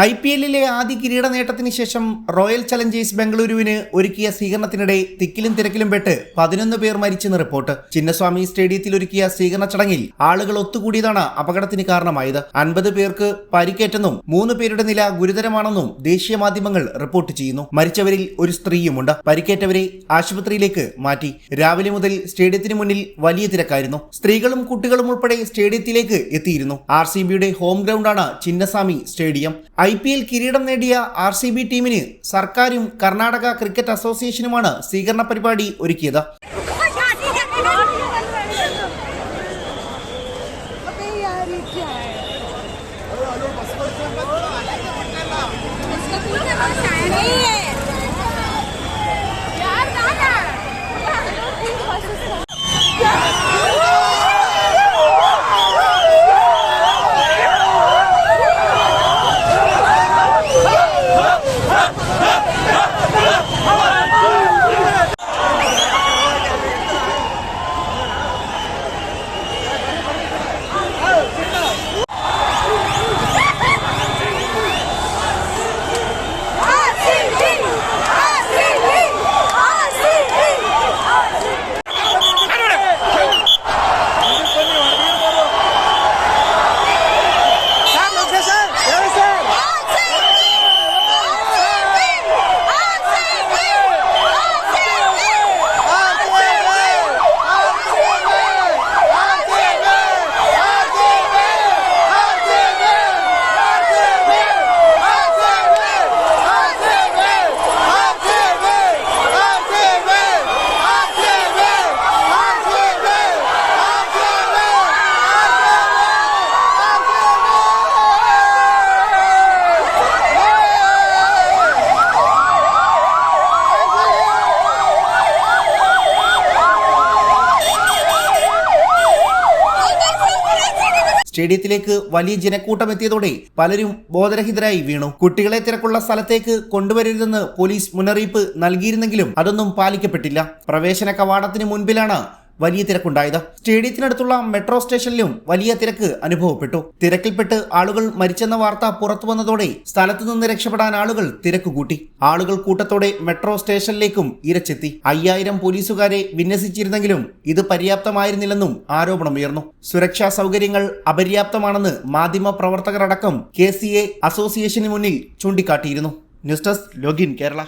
I P എല്ലിലെ ആദ്യ കിരീട നേട്ടത്തിന് ശേഷം റോയൽ ചലഞ്ചേഴ്സ് ബംഗളൂരുവിന് ഒരുക്കിയ സ്വീകരണത്തിനിടെ തിക്കിലും തിരക്കിലും പെട്ട് പതിനൊന്ന് പേർ മരിച്ചെന്ന് റിപ്പോർട്ട്. ചിന്നസ്വാമി സ്റ്റേഡിയത്തിൽ ഒരുക്കിയ സ്വീകരണ ചടങ്ങിൽ ആളുകൾ ഒത്തുകൂടിയതാണ് അപകടത്തിന് കാരണമായത്. അൻപത് പേർക്ക് പരിക്കേറ്റെന്നും മൂന്ന് പേരുടെ നില ഗുരുതരമാണെന്നും ദേശീയ മാധ്യമങ്ങൾ റിപ്പോർട്ട് ചെയ്യുന്നു. മരിച്ചവരിൽ ഒരു സ്ത്രീയുമുണ്ട്. പരിക്കേറ്റവരെ ആശുപത്രിയിലേക്ക് മാറ്റി. രാവിലെ മുതൽ സ്റ്റേഡിയത്തിന് മുന്നിൽ വലിയ തിരക്കായിരുന്നു. സ്ത്രീകളും കുട്ടികളും ഉൾപ്പെടെ സ്റ്റേഡിയത്തിലേക്ക് എത്തിയിരുന്നു. ആർ ഹോം ഗ്രൗണ്ടാണ് Chinnaswamy stadium. I P L കിരീടം നേടിയ ആർ സി ബി ടീമിന് സർക്കാരും കർണാടക ക്രിക്കറ്റ് അസോസിയേഷനുമാണ് സ്വീകരണ പരിപാടി ഒരുക്കിയത്. अबे സ്റ്റേഡിയത്തിലേക്ക് വലിയ ജനക്കൂട്ടം എത്തിയതോടെ പലരും ബോധരഹിതരായി വീണു. കുട്ടികളെ തിരക്കുള്ള സ്ഥലത്തേക്ക് കൊണ്ടുവരരുതെന്ന് പോലീസ് മുന്നറിയിപ്പ് നൽകിയിരുന്നെങ്കിലും അതൊന്നും പാലിക്കപ്പെട്ടില്ല. പ്രവേശന കവാടത്തിന് മുൻപിലാണ് വലിയ തിരക്കുണ്ടായത്. സ്റ്റേഡിയത്തിനടുത്തുള്ള മെട്രോ സ്റ്റേഷനിലും വലിയ തിരക്ക് അനുഭവപ്പെട്ടു. തിരക്കിൽപ്പെട്ട് ആളുകൾ മരിച്ചെന്ന വാർത്ത പുറത്തു വന്നതോടെ സ്ഥലത്തു നിന്ന് രക്ഷപ്പെടാൻ ആളുകൾ തിരക്ക് കൂട്ടി. ആളുകൾ കൂട്ടത്തോടെ മെട്രോ സ്റ്റേഷനിലേക്കും ഇരച്ചെത്തി. അയ്യായിരം പോലീസുകാരെ വിന്യസിച്ചിരുന്നെങ്കിലും ഇത് പര്യാപ്തമായിരുന്നില്ലെന്നും ആരോപണമുയർന്നു. സുരക്ഷാ സൗകര്യങ്ങൾ അപര്യാപ്തമാണെന്ന് മാധ്യമ പ്രവർത്തകരടക്കം കെ സി എ അസോസിയേഷന് മുന്നിൽ ചൂണ്ടിക്കാട്ടിയിരുന്നു. News desk login Kerala.